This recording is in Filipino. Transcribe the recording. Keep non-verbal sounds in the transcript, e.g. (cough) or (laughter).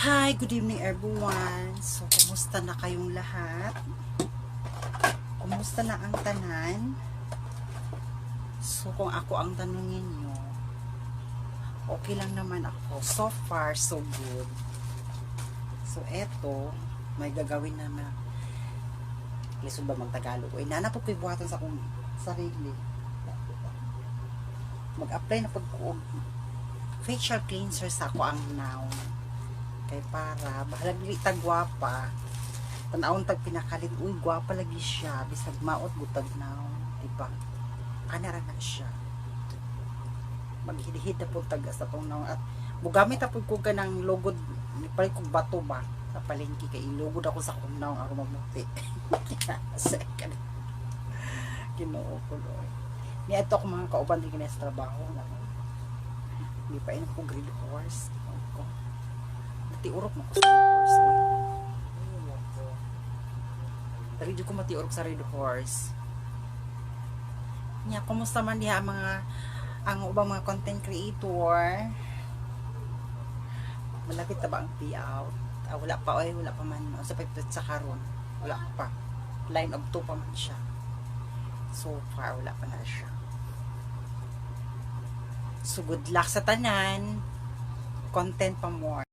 Hi, good evening everyone. So, kumusta na kayong lahat? Kumusta na ang tanan? So, kung ako ang tanungin nyo, okay lang naman ako. So far, so good. So, eto, may gagawin na na lisod ba magtagalog? Uy, nanapog ko'y buhatan sa akong sarili. Mag-apply na pag facial cleanser sa ako ang now kay para. Bahalag dili ta gwapa. Tanawon tag pinakalit. Uy gwapa lagi siya. Bisag maot butag now di ba ana ra na siya. Maghilihid na po tag sa tong naong at mugamit na po ko ka ng lugod. Pali kog bato ba? Sa palengke kay ilugod ako sa kong naong ako mamuti. Second (laughs) ginoo ko Lord. Ni ato ako mga kauban din sa trabaho. Na hindi pa inom ko grade horse matiurok mo ko sa horse Dari ko matiurok sa red horse Nya, kumusta man diha mga ang ubang mga content creator? Malapit na ba ang payout? Ah, wala pa oy, wala pa man. O, sa pagpit sa karon, wala pa. Line of two pa man siya. So far, wala pa na siya. So good luck sa tanan. Content pa more.